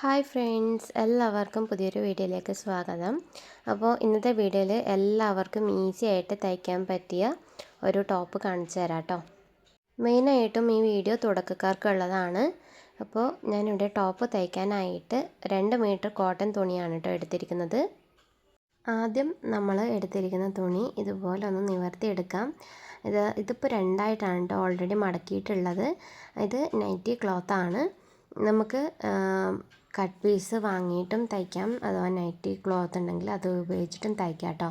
Hi friends എല്ലാവർക്കും പുതിയൊരു വീഡിയോയിലേക്ക് സ്വാഗതം. അപ്പോൾ ഇന്നത്തെ വീഡിയോയിൽ എല്ലാവർക്കും ഈസി ആയിട്ട് തയ്ക്കാൻ പറ്റിയ ഒരു ടോപ്പ് കാണിച്ചു തരാം കേട്ടോ മെയിനായിട്ടും ഈ വീഡിയോ തുടക്കക്കാർക്കുള്ളതാണ് അപ്പോൾ ഞാനിവിടെ ടോപ്പ് തയ്ക്കാനായിട്ട് രണ്ട് മീറ്റർ കോട്ടൺ തുണിയാണ് കേട്ടോ എടുത്തിരിക്കുന്നത്. ആദ്യം നമ്മൾ എടുത്തിരിക്കുന്ന തുണി ഇതുപോലെ ഒന്ന് നിവർത്തിയെടുക്കാം ഇത് ഇതിപ്പോൾ രണ്ടായിട്ടാണ് കേട്ടോ ഓൾറെഡി മടക്കിയിട്ടുള്ളത്. ഇത് നൈറ്റി ക്ലോത്താണ് നമുക്ക് കട്ട് പീസ് വാങ്ങിയിട്ടും തയ്ക്കാം. അഥവാ നൈറ്റി ക്ലോത്ത് ഉണ്ടെങ്കിൽ അത് ഉപയോഗിച്ചിട്ടും തയ്ക്കാം കേട്ടോ.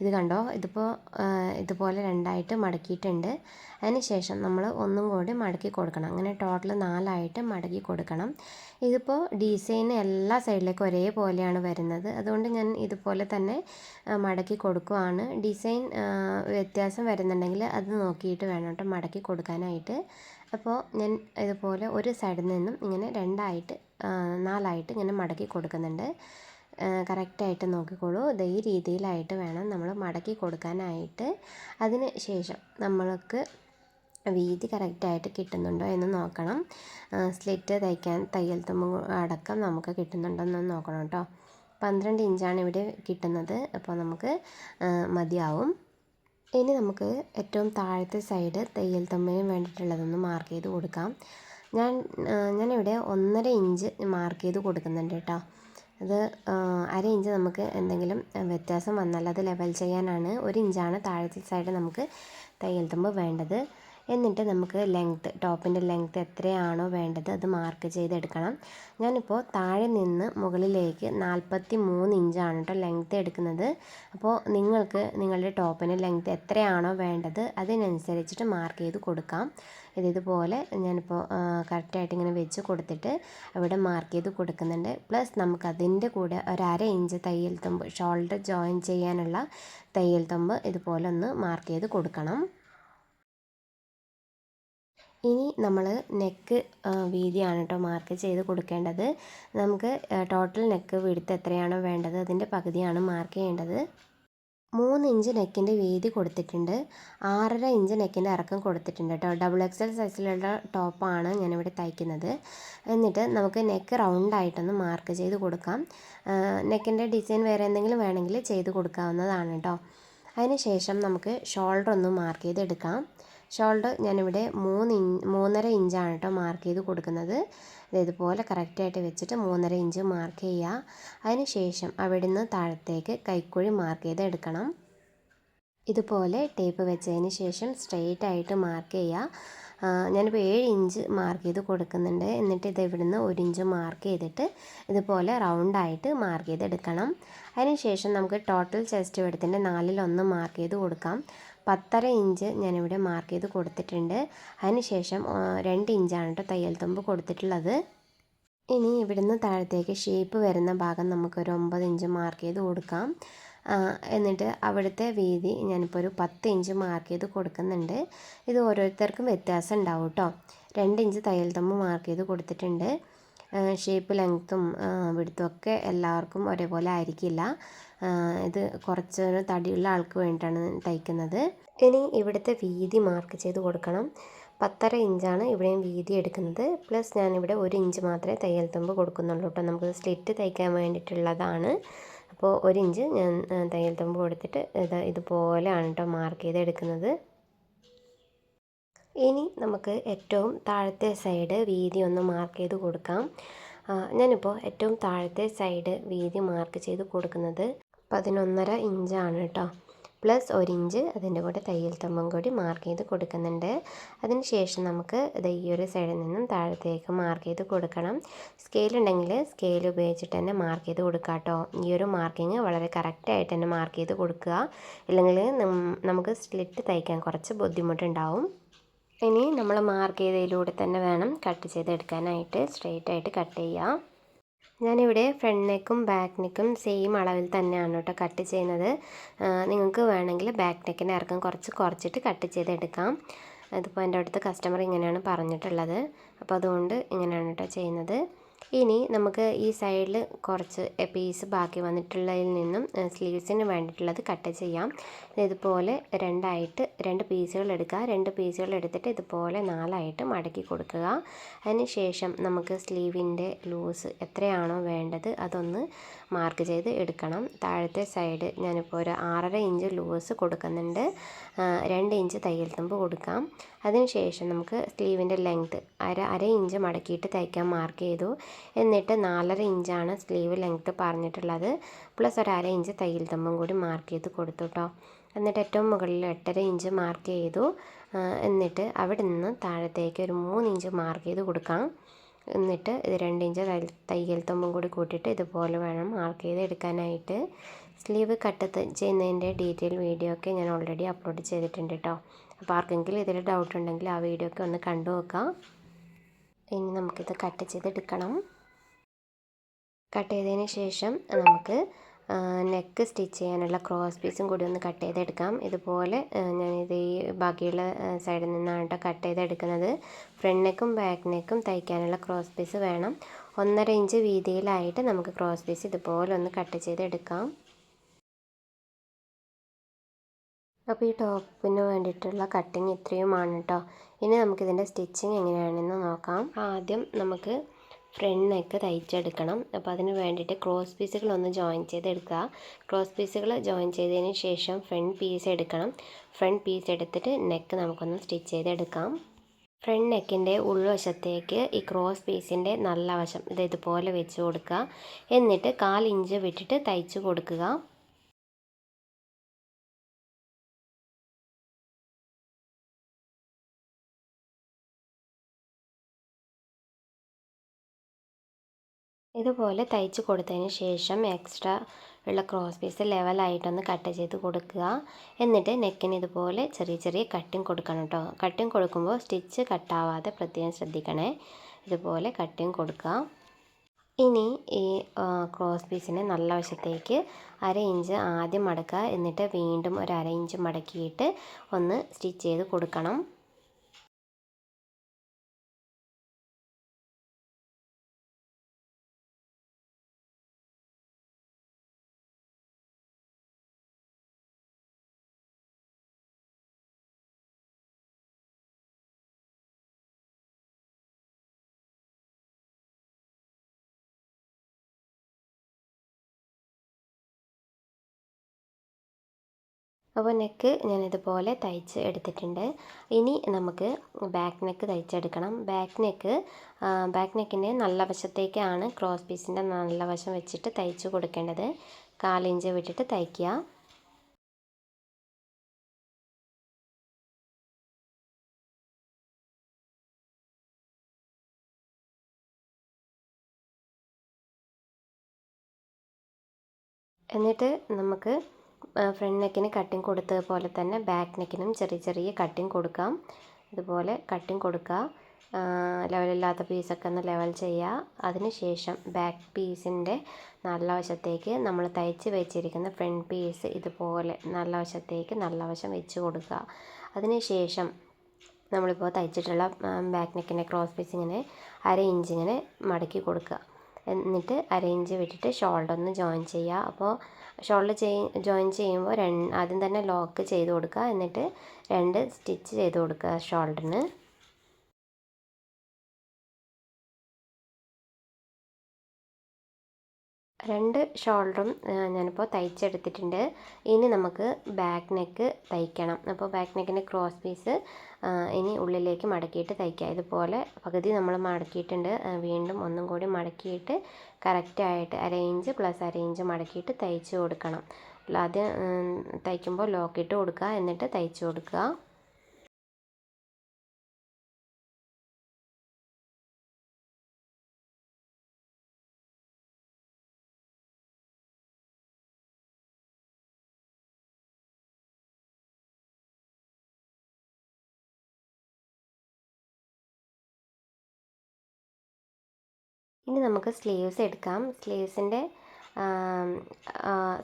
ഇത് കണ്ടോ? ഇതിപ്പോൾ ഇതുപോലെ രണ്ടായിട്ട് മടക്കിയിട്ടുണ്ട്. അതിന് ശേഷം നമ്മൾ ഒന്നും കൂടി മടക്കി കൊടുക്കണം. അങ്ങനെ ടോട്ടൽ നാലായിട്ട് മടക്കി കൊടുക്കണം. ഇതിപ്പോൾ ഡിസൈൻ എല്ലാ സൈഡിലേക്കും ഒരേപോലെയാണ് വരുന്നത്. അതുകൊണ്ട് ഞാൻ ഇതുപോലെ തന്നെ മടക്കി കൊടുക്കുവാണ്. ഡിസൈൻ വ്യത്യാസം വരുന്നുണ്ടെങ്കിൽ അത് നോക്കിയിട്ട് വേണം കേട്ടോ മടക്കി കൊടുക്കാനായിട്ട്. അപ്പോൾ ഞാൻ ഇതുപോലെ ഒരു സൈഡിൽ നിന്നും ഇങ്ങനെ രണ്ടായിട്ട് നാലായിട്ട് ഇങ്ങനെ മടക്കി കൊടുക്കുന്നുണ്ട്. കറക്റ്റായിട്ട് നോക്കിക്കോളൂ. ഇത് ഈ രീതിയിലായിട്ട് വേണം നമ്മൾ മടക്കി കൊടുക്കാനായിട്ട്. അതിന് ശേഷം നമ്മൾക്ക് വീതി കറക്റ്റായിട്ട് കിട്ടുന്നുണ്ടോ എന്ന് നോക്കണം. സ്ലിറ്റ് തയ്ക്കാൻ തയ്യൽ തുമ്പ് അടക്കം നമുക്ക് കിട്ടുന്നുണ്ടോ എന്ന് നോക്കണം കേട്ടോ. പന്ത്രണ്ട് ഇഞ്ചാണ് ഇവിടെ കിട്ടുന്നത്. അപ്പോൾ നമുക്ക് മതിയാവും. ഇനി നമുക്ക് ഏറ്റവും താഴത്തെ സൈഡ് തയ്യൽ തുമ്പിന് വേണ്ടിയിട്ടുള്ളതൊന്ന് മാർക്ക് ചെയ്ത് കൊടുക്കാം. ഞാൻ ഞാനിവിടെ ഒന്നര ഇഞ്ച് മാർക്ക് ചെയ്ത് കൊടുക്കുന്നുണ്ട് കേട്ടോ. അത് അര ഇഞ്ച് നമുക്ക് എന്തെങ്കിലും വ്യത്യാസം വന്നാൽ അത് ലെവൽ ചെയ്യാനാണ്. ഒരു ഇഞ്ചാണ് താഴത്തെ സൈഡ് നമുക്ക് തയ്യൽ തുമ്പ് വേണ്ടത്. എന്നിട്ട് നമുക്ക് ലെങ്ത്ത് ടോപ്പിന്റെ ലെങ്ത്ത് എത്രയാണോ വേണ്ടത് അത് മാർക്ക് ചെയ്തെടുക്കണം. ഞാനിപ്പോൾ താഴെ നിന്ന് മുകളിലേക്ക് നാൽപ്പത്തി മൂന്ന് ഇഞ്ചാണ് കേട്ടോ ലെങ്ത്ത് എടുക്കുന്നത്. അപ്പോൾ നിങ്ങൾക്ക് നിങ്ങളുടെ ടോപ്പിന്റെ ലെങ്ത്ത് എത്രയാണോ വേണ്ടത് അതിനനുസരിച്ചിട്ട് മാർക്ക് ചെയ്ത് കൊടുക്കാം. ഇത് ഇതുപോലെ ഞാനിപ്പോൾ കറക്റ്റായിട്ട് ഇങ്ങനെ വെച്ച് കൊടുത്തിട്ട് അവിടെ മാർക്ക് ചെയ്ത് കൊടുക്കുന്നുണ്ട്. പ്ലസ് നമുക്ക് അതിന്റെ കൂടെ ഒരു അര ഇഞ്ച് തയ്യൽ തുമ്പ് ഷോൾഡർ ജോയിൻ ചെയ്യാനുള്ള തയ്യൽ തുമ്പ് ഇതുപോലെ ഒന്ന് മാർക്ക് ചെയ്ത് കൊടുക്കണം. ഇനി നമ്മൾ നെക്ക് വീതിയാണ് കേട്ടോ മാർക്ക് ചെയ്ത് കൊടുക്കേണ്ടത്. നമുക്ക് ടോട്ടൽ നെക്ക് വിടുത്ത് എത്രയാണോ വേണ്ടത് അതിന്റെ പകുതിയാണ് മാർക്ക് ചെയ്യേണ്ടത്. മൂന്ന് ഇഞ്ച് നെക്കിന്റെ വീതി കൊടുത്തിട്ടുണ്ട്. ആറര ഇഞ്ച് നെക്കിന്റെ ഇറക്കം കൊടുത്തിട്ടുണ്ട് കേട്ടോ ഡബിൾ എക്സൽ സൈസിലുള്ള ടോപ്പാണ് ഞാനിവിടെ തയ്ക്കുന്നത്. എന്നിട്ട് നമുക്ക് നെക്ക് റൗണ്ടായിട്ടൊന്ന് മാർക്ക് ചെയ്ത് കൊടുക്കാം. നെക്കിന്റെ ഡിസൈൻ വേറെ എന്തെങ്കിലും വേണമെങ്കിൽ ചെയ്ത് കൊടുക്കാവുന്നതാണ് കേട്ടോ അതിന് ശേഷം നമുക്ക് ഷോൾഡർ ഒന്ന് മാർക്ക് ചെയ്തെടുക്കാം. ഷോൾഡർ ഞാനിവിടെ മൂന്ന് ഇ മൂന്നര ഇഞ്ചാണ് കേട്ടോ മാർക്ക് ചെയ്ത് കൊടുക്കുന്നത്. ഇതുപോലെ കറക്റ്റായിട്ട് വെച്ചിട്ട് മൂന്നര ഇഞ്ച് മാർക്ക് ചെയ്യുക അതിന് ശേഷം അവിടെ നിന്ന് താഴത്തേക്ക് കൈക്കുഴി മാർക്ക് ചെയ്ത് എടുക്കണം. ഇതുപോലെ ടേപ്പ് വെച്ചതിന് ശേഷം സ്ട്രെയിറ്റ് ആയിട്ട് മാർക്ക് ചെയ്യുക ഞാനിപ്പോൾ ഏഴ് ഇഞ്ച് മാർക്ക് ചെയ്ത് കൊടുക്കുന്നുണ്ട്. എന്നിട്ട് ഇത് ഇവിടുന്ന് ഒരു ഇഞ്ച് മാർക്ക് ചെയ്തിട്ട് ഇതുപോലെ റൗണ്ടായിട്ട് മാർക്ക് ചെയ്തെടുക്കണം. അതിന് ശേഷം നമുക്ക് ടോട്ടൽ ചെസ്റ്റ് വെടുത്തിന്റെ നാലിലൊന്ന് മാർക്ക് ചെയ്ത് കൊടുക്കാം. പത്തര ഇഞ്ച് ഞാനിവിടെ മാർക്ക് ചെയ്ത് കൊടുത്തിട്ടുണ്ട്. അതിനുശേഷം രണ്ട് ഇഞ്ചാണ് കേട്ടോ തയ്യൽ തുമ്പ് കൊടുത്തിട്ടുള്ളത്. ഇനി ഇവിടുന്ന് താഴത്തേക്ക് ഷേപ്പ് വരുന്ന ഭാഗം നമുക്കൊരു ഒമ്പത് ഇഞ്ച് മാർക്ക് ചെയ്ത് കൊടുക്കാം. എന്നിട്ട് അവിടുത്തെ വീതി ഞാനിപ്പോൾ ഒരു പത്ത് ഇഞ്ച് മാർക്ക് ചെയ്ത് കൊടുക്കുന്നുണ്ട്. ഇത് ഓരോരുത്തർക്കും വ്യത്യാസം ഉണ്ടാവും കേട്ടോ രണ്ട് ഇഞ്ച് തയ്യൽ തുമ്പ് മാർക്ക് ചെയ്ത് കൊടുത്തിട്ടുണ്ട്. ഷേപ്പ് ലെങ്ത്തും വിടുത്തും ഒക്കെ എല്ലാവർക്കും ഒരേപോലെ ആയിരിക്കില്ല. ഇത് കുറച്ചൊരു തടിയുള്ള ആൾക്ക് വേണ്ടിയിട്ടാണ് തയ്ക്കുന്നത്. ഇനി ഇവിടുത്തെ വീതി മാർക്ക് ചെയ്ത് കൊടുക്കണം. പത്തര ഇഞ്ചാണ് ഇവിടെയും വീതി എടുക്കുന്നത്. പ്ലസ് ഞാനിവിടെ ഒരു ഇഞ്ച് മാത്രമേ തയ്യൽ തുമ്പ് കൊടുക്കുന്നുള്ളൂ കേട്ടോ. നമുക്ക് സ്ലിറ്റ് തയ്ക്കാൻ വേണ്ടിയിട്ടുള്ളതാണ്. അപ്പോൾ ഒരു ഇഞ്ച് ഞാൻ തയ്യൽ തുമ്പ് കൊടുത്തിട്ട് ഇത് ഇതുപോലെയാണ് കേട്ടോ മാർക്ക് ചെയ്ത് എടുക്കുന്നത് ഇനി നമുക്ക് ഏറ്റവും താഴത്തെ സൈഡ് വീതി ഒന്ന് മാർക്ക് ചെയ്ത് കൊടുക്കാം. ഞാനിപ്പോൾ ഏറ്റവും താഴത്തെ സൈഡ് വീതി മാർക്ക് ചെയ്ത് കൊടുക്കുന്നത് പതിനൊന്നര ഇഞ്ചാണ് കേട്ടോ പ്ലസ് ഒരു ഇഞ്ച് അതിന്റെ കൂടെ തയ്യൽ തുമ്പം കൂടി മാർക്ക് ചെയ്ത് കൊടുക്കുന്നുണ്ട്. അതിന് ശേഷം നമുക്ക് ഇത് ഈ ഒരു സൈഡിൽ നിന്നും താഴത്തേക്ക് മാർക്ക് ചെയ്ത് കൊടുക്കണം. സ്കെയിൽ ഉണ്ടെങ്കിൽ സ്കെയിൽ ഉപയോഗിച്ചിട്ട് തന്നെ മാർക്ക് ചെയ്ത് കൊടുക്കുക കേട്ടോ ഈ ഒരു മാർക്കിങ് വളരെ കറക്റ്റായിട്ട് തന്നെ മാർക്ക് ചെയ്ത് കൊടുക്കുക. ഇല്ലെങ്കിൽ നമുക്ക് സ്ലിറ്റ് തയ്ക്കാൻ കുറച്ച് ബുദ്ധിമുട്ടുണ്ടാവും. ഇനി നമ്മൾ മാർക്ക് ചെയ്തതിലൂടെ തന്നെ വേണം കട്ട് ചെയ്തെടുക്കാനായിട്ട് സ്ട്രെയിറ്റ് ആയിട്ട് കട്ട് ചെയ്യുക ഞാനിവിടെ ഫ്രണ്ട് നെക്കും ബാക്ക് നെക്കും സെയിം അളവിൽ തന്നെയാണ് കേട്ടോ കട്ട് ചെയ്യുന്നത്. നിങ്ങൾക്ക് വേണമെങ്കിൽ ബാക്ക് നെക്കിന്റെ ഇറക്കം കുറച്ച് കുറച്ചിട്ട് കട്ട് ചെയ്തെടുക്കാം. അതിപ്പോൾ എന്റെ അടുത്ത് കസ്റ്റമർ ഇങ്ങനെയാണ് പറഞ്ഞിട്ടുള്ളത്. അപ്പോൾ അതുകൊണ്ട് ഇങ്ങനെയാണ് കേട്ടോ ചെയ്യുന്നത്. ഇനി നമുക്ക് ഈ സൈഡിൽ കുറച്ച് പീസ് ബാക്കി വന്നിട്ടുള്ളതിൽ നിന്നും സ്ലീവ്സിന് വേണ്ടിയിട്ടുള്ളത് കട്ട് ചെയ്യാം. ഇതുപോലെ രണ്ടായിട്ട് രണ്ട് പീസുകൾ എടുക്കുക. രണ്ട് പീസുകൾ എടുത്തിട്ട് ഇതുപോലെ നാലായിട്ട് മടക്കി കൊടുക്കുക. അതിനുശേഷം നമുക്ക് സ്ലീവിന്റെ ലൂസ് എത്രയാണോ വേണ്ടത് അതൊന്ന് മാർക്ക് ചെയ്ത് എടുക്കണം. താഴത്തെ സൈഡ് ഞാനിപ്പോൾ ഒരു ആറര ഇഞ്ച് ലൂസ് കൊടുക്കുന്നുണ്ട്. രണ്ട് ഇഞ്ച് തയ്യൽ തുമ്പ് കൊടുക്കാം. അതിനുശേഷം നമുക്ക് സ്ലീവിന്റെ ലെങ്ത് അര അര ഇഞ്ച് മടക്കിയിട്ട് തയ്ക്കാൻ മാർക്ക് ചെയ്തു. എന്നിട്ട് നാലര ഇഞ്ചാണ് സ്ലീവ് ലെങ്ത്ത് പറഞ്ഞിട്ടുള്ളത്. പ്ലസ് ഒരു അര ഇഞ്ച് തയ്യൽ തമ്മും കൂടി മാർക്ക് ചെയ്ത് കൊടുത്തു കേട്ടോ എന്നിട്ട് ഏറ്റവും മുകളിൽ എട്ടര ഇഞ്ച് മാർക്ക് ചെയ്തു. എന്നിട്ട് അവിടെ നിന്ന് താഴത്തേക്ക് ഒരു മൂന്ന് ഇഞ്ച് മാർക്ക് ചെയ്ത് കൊടുക്കാം. എന്നിട്ട് ഇത് രണ്ട് ഇഞ്ച് തയ്യൽ തുമ്പും കൂടി കൂട്ടിയിട്ട് ഇതുപോലെ വേണം മാർക്ക് ചെയ്ത് എടുക്കാനായിട്ട്. സ്ലീവ് കട്ട് ചെയ്യുന്നതിന്റെ ഡീറ്റെയിൽ വീഡിയോ ഒക്കെ ഞാൻ ഓൾറെഡി അപ്ലോഡ് ചെയ്തിട്ടുണ്ട് കേട്ടോ അപ്പോൾ ആർക്കെങ്കിലും ഇതിൽ ഡൗട്ട് ഉണ്ടെങ്കിൽ ആ വീഡിയോ ഒക്കെ ഒന്ന് കണ്ടു നോക്കാം. ഇനി നമുക്കിത് കട്ട് ചെയ്തെടുക്കണം. കട്ട് ചെയ്തതിന് ശേഷം നമുക്ക് നെക്ക് സ്റ്റിച്ച് ചെയ്യാനുള്ള ക്രോസ് പീസും കൂടി ഒന്ന് കട്ട് ചെയ്തെടുക്കാം. ഇതുപോലെ ഞാനിത് ഈ ബാക്കിയുള്ള സൈഡിൽ നിന്നാണ് കേട്ടോ കട്ട് ചെയ്തെടുക്കുന്നത്. ഫ്രണ്ട് നെക്കും ബാക്ക് നെക്കും തയ്ക്കാനുള്ള ക്രോസ് പീസ് വേണം. ഒന്നര ഇഞ്ച് വീതിയിലായിട്ട് നമുക്ക് ക്രോസ് പീസ് ഇതുപോലെ ഒന്ന് കട്ട് ചെയ്തെടുക്കാം. അപ്പോൾ ഈ ടോപ്പിന് വേണ്ടിയിട്ടുള്ള കട്ടിങ് ഇത്രയുമാണ് കേട്ടോ ഇനി നമുക്കിതിന്റെ സ്റ്റിച്ചിങ് എങ്ങനെയാണെന്ന് നോക്കാം. ആദ്യം നമുക്ക് ഫ്രണ്ട് നെക്ക് തയ്ച്ചെടുക്കണം. അപ്പോൾ അതിന് വേണ്ടിയിട്ട് ക്രോസ് പീസുകൾ ഒന്ന് ജോയിൻ ചെയ്തെടുക്കുക. ക്രോസ് പീസുകൾ ജോയിൻ ചെയ്തതിന് ശേഷം ഫ്രണ്ട് പീസ് എടുക്കണം. ഫ്രണ്ട് പീസ് എടുത്തിട്ട് നെക്ക് നമുക്കൊന്ന് സ്റ്റിച്ച് ചെയ്തെടുക്കാം. ഫ്രണ്ട് നെക്കിന്റെ ഉൾവശത്തേക്ക് ഈ ക്രോസ് പീസിന്റെ നല്ല വശം ഇത് ഇതുപോലെ വെച്ച് കൊടുക്കുക. എന്നിട്ട് കാലിഞ്ച് വിട്ടിട്ട് തയ്ച്ച് കൊടുക്കുക. ഇതുപോലെ തയ്ച്ച് കൊടുത്തതിന് ശേഷം എക്സ്ട്രാ ഉള്ള ക്രോസ് പീസ് ലെവലായിട്ടൊന്ന് കട്ട് ചെയ്ത് കൊടുക്കുക. എന്നിട്ട് നെക്കിന് ഇതുപോലെ ചെറിയ ചെറിയ കട്ടിങ് കൊടുക്കണം കേട്ടോ കട്ടിങ് കൊടുക്കുമ്പോൾ സ്റ്റിച്ച് കട്ടാവാതെ പ്രത്യേകം ശ്രദ്ധിക്കണേ. ഇതുപോലെ കട്ടിങ് കൊടുക്കുക. ഇനി ഈ ക്രോസ് പീസിനെ നല്ല വശത്തേക്ക് അര ഇഞ്ച് ആദ്യം മടക്കുക. എന്നിട്ട് വീണ്ടും ഒരു അര ഇഞ്ച് മടക്കിയിട്ട് ഒന്ന് സ്റ്റിച്ച് ചെയ്ത് കൊടുക്കണം. അപ്പോൾ നെക്ക് ഞാനിതുപോലെ തയ്ച്ച് എടുത്തിട്ടുണ്ട്. ഇനി നമുക്ക് ബാക്ക് നെക്ക് തയ്ച്ചെടുക്കണം. ബാക്ക് നെക്ക് ബാക്ക് നെക്കിന്റെ നല്ല വശത്തേക്കാണ് ക്രോസ് പീസിന്റെ നല്ല വശം വെച്ചിട്ട് തയ്ച്ച് കൊടുക്കേണ്ടത്. കാലിഞ്ച് വിട്ടിട്ട് തയ്ക്കുക. എന്നിട്ട് നമുക്ക് ഫ്രണ്ട് നെക്കിന് കട്ടിങ് കൊടുത്തതുപോലെ തന്നെ ബാക്ക് നെക്കിനും ചെറിയ ചെറിയ കട്ടിങ് കൊടുക്കാം. ഇതുപോലെ കട്ടിങ് കൊടുക്കുക. ലെവലില്ലാത്ത പീസൊക്കെ ഒന്ന് ലെവൽ ചെയ്യുക. അതിനുശേഷം ബാക്ക് പീസിന്റെ നല്ല വശത്തേക്ക് നമ്മൾ തയ്ച്ച് വെച്ചിരിക്കുന്ന ഫ്രണ്ട് പീസ് ഇതുപോലെ നല്ല വശത്തേക്ക് നല്ല വശം വെച്ച് കൊടുക്കുക. അതിനുശേഷം നമ്മളിപ്പോൾ തയ്ച്ചിട്ടുള്ള ബാക്ക് നെക്കിന്റെ ക്രോസ് പീസ് ഇങ്ങനെ അര ഇഞ്ചിങ്ങനെ മടക്കി കൊടുക്കുക. എന്നിട്ട് അര ഇഞ്ച് വിട്ടിട്ട് ഷോൾഡർ ഒന്ന് ജോയിൻ ചെയ്യുക. അപ്പോൾ ഷോൾഡർ ജോയിൻ ചെയ്യുമ്പോൾ ആദ്യം തന്നെ ലോക്ക് ചെയ്ത് കൊടുക്കുക. എന്നിട്ട് രണ്ട് സ്റ്റിച്ച് ചെയ്ത് കൊടുക്കുക ഷോൾഡറിന് രണ്ട് ഷോൾഡറും ഞാനിപ്പോൾ തയ്ച്ചെടുത്തിട്ടുണ്ട്. ഇനി നമുക്ക് ബാക്ക് നെക്ക് തയ്ക്കണം. അപ്പോൾ ബാക്ക് നെക്കിന്റെ ക്രോസ് പീസ് ഇനി ഉള്ളിലേക്ക് മടക്കിയിട്ട് തയ്ക്കുക ഇതുപോലെ പകുതി നമ്മൾ മടക്കിയിട്ടുണ്ട്. വീണ്ടും ഒന്നും കൂടി മടക്കിയിട്ട് കറക്റ്റായിട്ട് അര ഇഞ്ച് പ്ലസ് അര ഇഞ്ച് മടക്കിയിട്ട് തയ്ച്ച് കൊടുക്കണം. ആദ്യം തയ്ക്കുമ്പോൾ ലോക്കിട്ട് കൊടുക്കുക. എന്നിട്ട് തയ്ച്ച് കൊടുക്കുക. ഇനി നമുക്ക് സ്ലീവ്സ് എടുക്കാം. സ്ലീവ്സിന്റെ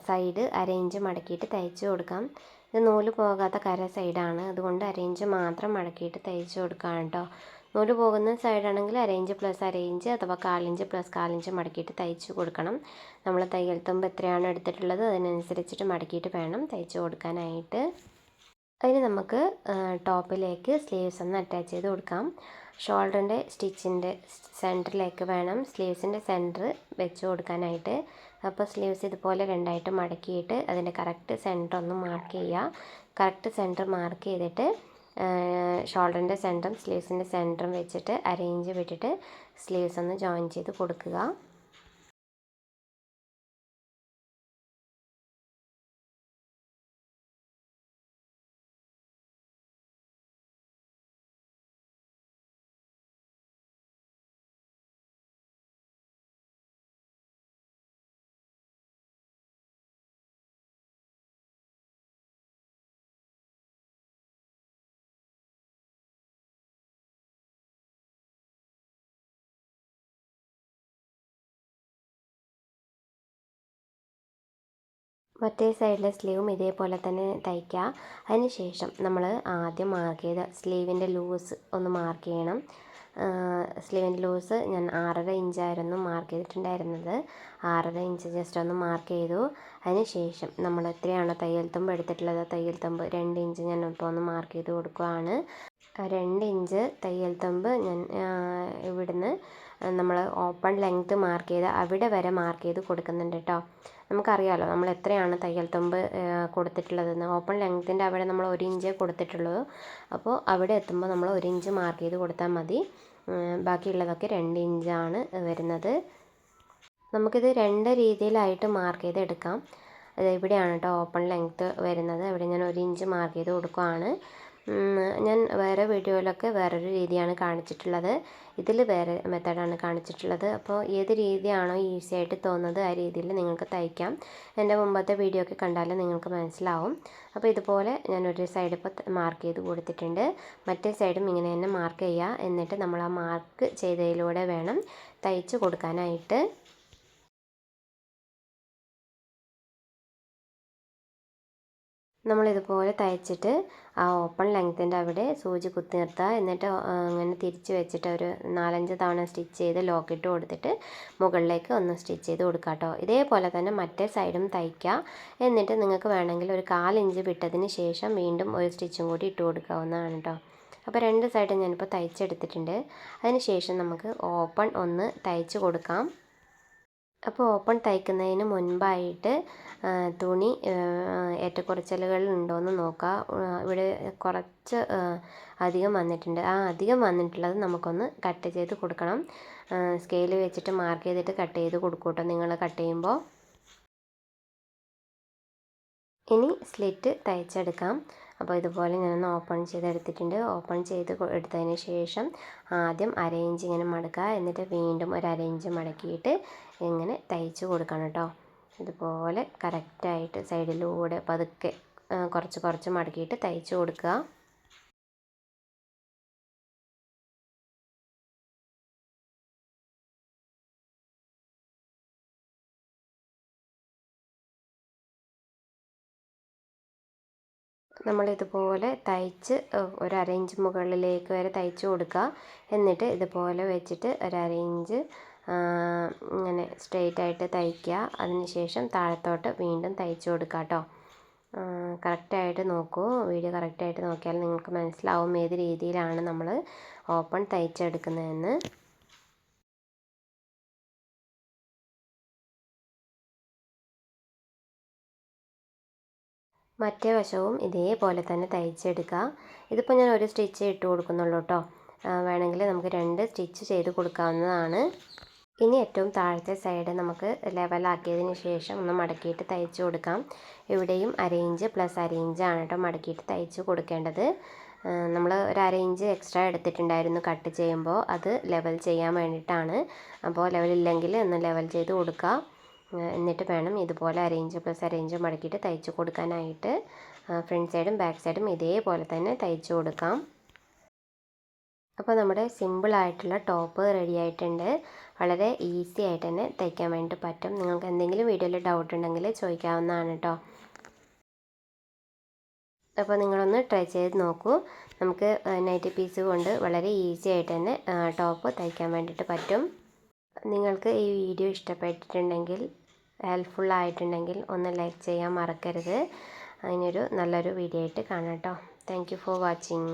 സൈഡ് അരയിഞ്ച് മടക്കിയിട്ട് തയ്ച്ച് കൊടുക്കാം. ഇത് നൂൽ പോകാത്ത കര സൈഡാണ് അതുകൊണ്ട് അരയിഞ്ച് മാത്രം മടക്കിയിട്ട് തയ്ച്ച് കൊടുക്കാം കേട്ടോ. നൂൽ പോകുന്ന സൈഡാണെങ്കിൽ അരയിഞ്ച് പ്ലസ് അരയിഞ്ച് അഥവാ കാലിഞ്ച് പ്ലസ് കാലിഞ്ച് മടക്കിയിട്ട് തയ്ച്ച് കൊടുക്കണം. നമ്മൾ തയ്യൽ തുമ്പ് എത്രയാണ് എടുത്തിട്ടുള്ളത് അതിനനുസരിച്ചിട്ട് മടക്കിയിട്ട് വേണം തയ്ച്ച് കൊടുക്കാനായിട്ട്. അതിന് നമുക്ക് ടോപ്പിലേക്ക് സ്ലീവ്സ് ഒന്ന് അറ്റാച്ച് ചെയ്ത് കൊടുക്കാം. ഷോൾഡറിന്റെ സ്റ്റിച്ചിന്റെ സെന്ററിലേക്ക് വേണം. സ്ലീവ്സിന്റെ സെന്റർ വെച്ച് കൊടുക്കാനായിട്ട്. അപ്പോൾ സ്ലീവ്സ് ഇതുപോലെ രണ്ടായിട്ട് മടക്കിയിട്ട് അതിന്റെ കറക്റ്റ് സെന്റർ ഒന്ന് മാർക്ക് ചെയ്യുക. കറക്റ്റ് സെന്റർ മാർക്ക് ചെയ്തിട്ട് ഷോൾഡറിന്റെ സെന്ററും സ്ലീവ്സിന്റെ സെന്ററും വെച്ചിട്ട് അറേഞ്ച് വിട്ടിട്ട് സ്ലീവ്സ് ഒന്ന് ജോയിൻ ചെയ്ത് കൊടുക്കുക. മറ്റേ സൈഡിലെ സ്ലീവും ഇതേപോലെ തന്നെ തയ്ക്കുക അതിന് ശേഷം നമ്മൾ ആദ്യം മാർക്ക് ചെയ്ത സ്ലീവിന്റെ ലൂസ് ഒന്ന് മാർക്ക് ചെയ്യണം. സ്ലീവിന്റെ ലൂസ് ഞാൻ ആറര ഇഞ്ചായിരുന്നു മാർക്ക് ചെയ്തിട്ടുണ്ടായിരുന്നത്. ആറര ഇഞ്ച് ജസ്റ്റ് ഒന്ന് മാർക്ക് ചെയ്തു. അതിന് ശേഷം നമ്മൾ എത്രയാണോ തയ്യൽ തുമ്പ് എടുത്തിട്ടുള്ളത് തയ്യൽ തുമ്പ് രണ്ട് ഇഞ്ച് ഞാൻ ഇപ്പോൾ ഒന്ന് മാർക്ക് ചെയ്ത് കൊടുക്കുകയാണ് രണ്ട് ഇഞ്ച് തയ്യൽ തുമ്പ് ഞാൻ ഇവിടുന്ന് നമ്മൾ ഓപ്പൺ ലെങ്ത്ത് മാർക്ക് ചെയ്ത് അവിടെ വരെ മാർക്ക് ചെയ്ത് കൊടുക്കുന്നുണ്ട് കേട്ടോ നമുക്കറിയാമല്ലോ നമ്മൾ എത്രയാണ് തയ്യൽ തുമ്പ് കൊടുത്തിട്ടുള്ളതെന്ന്. ഓപ്പൺ ലെങ്ത്തിന്റെ അവിടെ നമ്മൾ ഒരു ഇഞ്ചേ കൊടുത്തിട്ടുള്ളൂ. അപ്പോൾ അവിടെ എത്തുമ്പോൾ നമ്മൾ ഒരു ഇഞ്ച് മാർക്ക് ചെയ്ത് കൊടുത്താൽ മതി. ബാക്കിയുള്ളതൊക്കെ രണ്ട് ഇഞ്ചാണ് വരുന്നത്. നമുക്കിത് രണ്ട് രീതിയിലായിട്ട് മാർക്ക് ചെയ്ത് എടുക്കാം. ഇവിടെയാണ് കേട്ടോ ഓപ്പൺ ലെങ്ത്ത് വരുന്നത്. ഇവിടെ ഞാൻ ഒരു ഇഞ്ച് മാർക്ക് ചെയ്ത് കൊടുക്കുകയാണ് ഞാൻ വേറെ വീഡിയോയിലൊക്കെ വേറൊരു രീതിയാണ് കാണിച്ചിട്ടുള്ളത്. ഇതിൽ വേറെ മെത്തേഡാണ് കാണിച്ചിട്ടുള്ളത്. അപ്പോൾ ഏത് രീതിയാണോ ഈസി ആയിട്ട് തോന്നുന്നത് ആ രീതിയിൽ നിങ്ങൾക്ക് തയ്ക്കാം. എന്റെ മുമ്പത്തെ വീഡിയോ ഒക്കെ കണ്ടാൽ നിങ്ങൾക്ക് മനസ്സിലാവും. അപ്പോൾ ഇതുപോലെ ഞാൻ ഒരു സൈഡ് ഇപ്പോൾ മാർക്ക് ചെയ്ത് കൊടുത്തിട്ടുണ്ട്. മറ്റേ സൈഡും ഇങ്ങനെ തന്നെ മാർക്ക് ചെയ്യുക. എന്നിട്ട് നമ്മൾ ആ മാർക്ക് ചെയ്തതിലൂടെ വേണം തയ്ച്ച് കൊടുക്കാനായിട്ട്. നമ്മളിതുപോലെ തയ്ച്ചിട്ട് ആ ഓപ്പൺ ലെങ്ത്തിന്റെ അവിടെ സൂചി കുത്തി നിർത്തുക എന്നിട്ട് അങ്ങനെ തിരിച്ച് വെച്ചിട്ട് ഒരു നാലഞ്ച് തവണ സ്റ്റിച്ച് ചെയ്ത് ലോക്കിട്ട് കൊടുത്തിട്ട് മുകളിലേക്ക് ഒന്ന് സ്റ്റിച്ച് ചെയ്ത് കൊടുക്കുക കേട്ടോ ഇതേപോലെ തന്നെ മറ്റേ സൈഡും തയ്ക്കുക എന്നിട്ട് നിങ്ങൾക്ക് വേണമെങ്കിൽ ഒരു കാലിഞ്ച് വിട്ടതിന് ശേഷം വീണ്ടും ഒരു സ്റ്റിച്ചും കൂടി ഇട്ട് കൊടുക്കാവുന്നതാണ് കേട്ടോ അപ്പോൾ രണ്ട് സൈഡും ഞാനിപ്പോൾ തയ്ച്ചെടുത്തിട്ടുണ്ട്. അതിന് ശേഷം നമുക്ക് ഓപ്പൺ ഒന്ന് തയ്ച്ച് കൊടുക്കാം. അപ്പോൾ ഓപ്പൺ തയ്ക്കുന്നതിന് മുൻപായിട്ട് തുണി ഏറ്റക്കുറച്ചിലുകൾ ഉണ്ടോയെന്ന് നോക്കുക ഇവിടെ കുറച്ച് അധികം വന്നിട്ടുണ്ട്. ആ അധികം വന്നിട്ടുള്ളത് നമുക്കൊന്ന് കട്ട് ചെയ്ത് കൊടുക്കണം. സ്കെയിൽ വെച്ചിട്ട് മാർക്ക് ചെയ്തിട്ട് കട്ട് ചെയ്ത് കൊടുക്കും കേട്ടോ നിങ്ങൾ കട്ട് ചെയ്യുമ്പോൾ. ഇനി സ്ലിറ്റ് തയ്ച്ചെടുക്കാം. അപ്പോൾ ഇതുപോലെ ഞാനൊന്ന് ഓപ്പൺ ചെയ്തെടുത്തിട്ടുണ്ട്. ഓപ്പൺ ചെയ്ത് എടുത്തതിന് ശേഷം ആദ്യം അരയിഞ്ച് ഇങ്ങനെ മടക്കുക. എന്നിട്ട് വീണ്ടും ഒരു അരയിഞ്ച് മടക്കിയിട്ട് ഇങ്ങനെ തയ്ച്ച് കൊടുക്കണം കേട്ടോ. ഇതുപോലെ കറക്റ്റായിട്ട് സൈഡിലൂടെ പതുക്കെ കുറച്ച് കുറച്ച് മടക്കിയിട്ട് തയ്ച്ച് കൊടുക്കുക. നമ്മളിതുപോലെ തയ്ച്ച് ഒരു അരയിഞ്ച് മുകളിലേക്ക് വരെ തയ്ച്ച് കൊടുക്കുക. എന്നിട്ട് ഇതുപോലെ വെച്ചിട്ട് ഒരു അരയിഞ്ച് ഇങ്ങനെ സ്ട്രെയിറ്റ് ആയിട്ട് തയ്ക്കുക. അതിന് ശേഷം താഴത്തോട്ട് വീണ്ടും തയ്ച്ച് കൊടുക്കുക കേട്ടോ. കറക്റ്റായിട്ട് നോക്കൂ. വീഡിയോ കറക്റ്റായിട്ട് നോക്കിയാൽ നിങ്ങൾക്ക് മനസ്സിലാവും ഏത് രീതിയിലാണ് നമ്മൾ ഓപ്പൺ തയ്ച്ചെടുക്കുന്നതെന്ന്. മറ്റേ വശവും ഇതേപോലെ തന്നെ തയ്ച്ചെടുക്കുക. ഇതിപ്പോൾ ഞാൻ ഒരു സ്റ്റിച്ച് ഇട്ട് കൊടുക്കുന്നുള്ളൂ കേട്ടോ. വേണമെങ്കിൽ നമുക്ക് രണ്ട് സ്റ്റിച്ച് ചെയ്ത് കൊടുക്കാവുന്നതാണ്. ഇനി ഏറ്റവും താഴത്തെ സൈഡ് നമുക്ക് ലെവലാക്കിയതിന് ശേഷം ഒന്ന് മടക്കിയിട്ട് തയ്ച്ച് കൊടുക്കാം. ഇവിടെയും അരയിഞ്ച് പ്ലസ് അരയിഞ്ചാണ് കേട്ടോ മടക്കിയിട്ട് തയ്ച്ച് കൊടുക്കേണ്ടത്. നമ്മൾ ഒരു അരയിഞ്ച് എക്സ്ട്രാ എടുത്തിട്ടുണ്ടായിരുന്നു കട്ട് ചെയ്യുമ്പോൾ. അത് ലെവൽ ചെയ്യാൻ വേണ്ടിയിട്ടാണ്. അപ്പോൾ ലെവലില്ലെങ്കിൽ ഒന്ന് ലെവൽ ചെയ്ത് കൊടുക്കുക. എന്നിട്ട് വേണം ഇതുപോലെ അരയിഞ്ച് പ്ലസ് അരയിഞ്ച് മടക്കിയിട്ട് തയ്ച്ച് കൊടുക്കാനായിട്ട്. ഫ്രണ്ട് സൈഡും ബാക്ക് സൈഡും ഇതേപോലെ തന്നെ തയ്ച്ച് കൊടുക്കാം. അപ്പോൾ നമ്മുടെ സിമ്പിളായിട്ടുള്ള ടോപ്പ് റെഡി ആയിട്ടുണ്ട്. വളരെ ഈസി ആയിട്ട് തന്നെ തയ്ക്കാൻ വേണ്ടി പറ്റും. നിങ്ങൾക്ക് എന്തെങ്കിലും വീഡിയോയിൽ ഡൗട്ട് ഉണ്ടെങ്കിൽ ചോദിക്കാവുന്നതാണ് കേട്ടോ അപ്പോൾ നിങ്ങളൊന്ന് ട്രൈ ചെയ്ത് നോക്കൂ. നമുക്ക് നൈറ്റി പീസ് കൊണ്ട് വളരെ ഈസി ആയിട്ട് തന്നെ ടോപ്പ് തയ്ക്കാൻ വേണ്ടിയിട്ട് പറ്റും. നിങ്ങൾക്ക് ഈ വീഡിയോ ഇഷ്ടപ്പെട്ടിട്ടുണ്ടെങ്കിൽ ഹെൽപ്ഫുൾ ആയിട്ടുണ്ടെങ്കിൽ ഒന്ന് ലൈക്ക് ചെയ്യാൻ മറക്കരുത്. അതിനൊരു നല്ലൊരു വീഡിയോ ആയിട്ട് കാണാം കേട്ടോ താങ്ക് ഫോർ വാച്ചിങ്